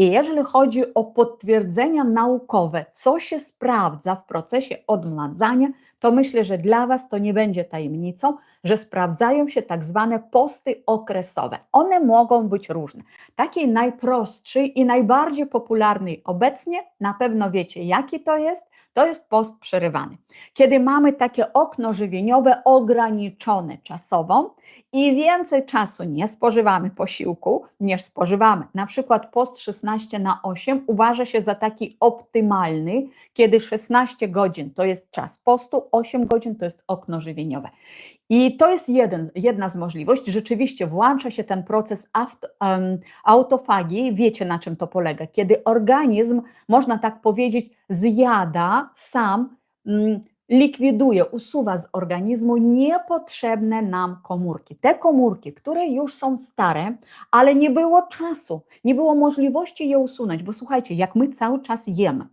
I jeżeli chodzi o potwierdzenia naukowe, co się sprawdza w procesie odmladzania, to myślę, że dla Was to nie będzie tajemnicą, że sprawdzają się tak zwane posty okresowe. One mogą być różne. Taki najprostszy i najbardziej popularny obecnie, na pewno wiecie jaki to jest, to jest post przerywany. Kiedy mamy takie okno żywieniowe ograniczone czasowo i więcej czasu nie spożywamy posiłku niż spożywamy. Na przykład post 16 na 8 uważa się za taki optymalny, kiedy 16 godzin to jest czas postu, 8 godzin to jest okno żywieniowe. I to jest jeden, jedna z możliwości. Rzeczywiście włącza się ten proces auto, um. Wiecie, na czym to polega? Kiedy organizm, można tak powiedzieć, zjada sam, um, likwiduje, usuwa z organizmu niepotrzebne nam komórki. Te komórki, które już są stare, ale nie było czasu, nie było możliwości je usunąć, bo słuchajcie, jak my cały czas jemy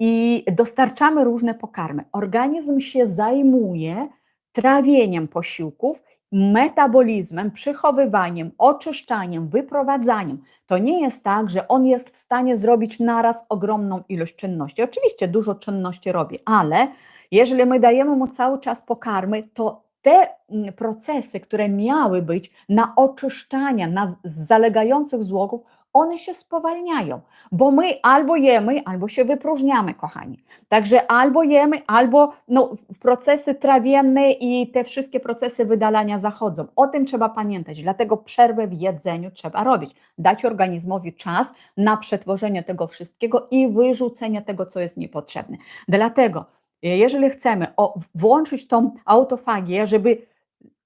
i dostarczamy różne pokarmy, organizm się zajmuje trawieniem posiłków, metabolizmem, przechowywaniem, oczyszczaniem, wyprowadzaniem. To nie jest tak, że on jest w stanie zrobić naraz ogromną ilość czynności. Oczywiście dużo czynności robi, ale jeżeli my dajemy mu cały czas pokarmy, to te mm, procesy, które miały być na oczyszczanie, na zalegających złogów, one się spowalniają, bo my albo jemy, albo się wypróżniamy, kochani. Także albo jemy, albo no, procesy trawienne i te wszystkie procesy wydalania zachodzą. O tym trzeba pamiętać, dlatego przerwę w jedzeniu trzeba robić. Dać organizmowi czas na przetworzenie tego wszystkiego i wyrzucenie tego, co jest niepotrzebne. Dlatego, jeżeli chcemy włączyć tą autofagię, żeby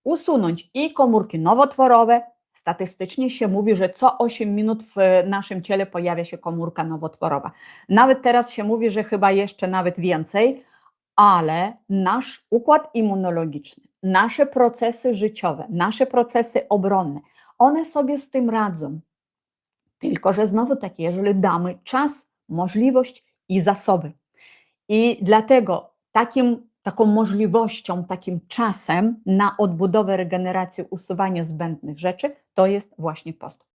usunąć i komórki nowotworowe, Statystycznie się mówi, że co 8 minut w naszym ciele pojawia się komórka nowotworowa. Nawet teraz się mówi, że chyba jeszcze nawet więcej, ale nasz układ immunologiczny, nasze procesy życiowe, nasze procesy obronne, one sobie z tym radzą. Tylko, że znowu takie, jeżeli damy czas, możliwość i zasoby. I dlatego takim taką możliwością, takim czasem na odbudowę, regenerację, usuwanie zbędnych rzeczy, to jest właśnie post.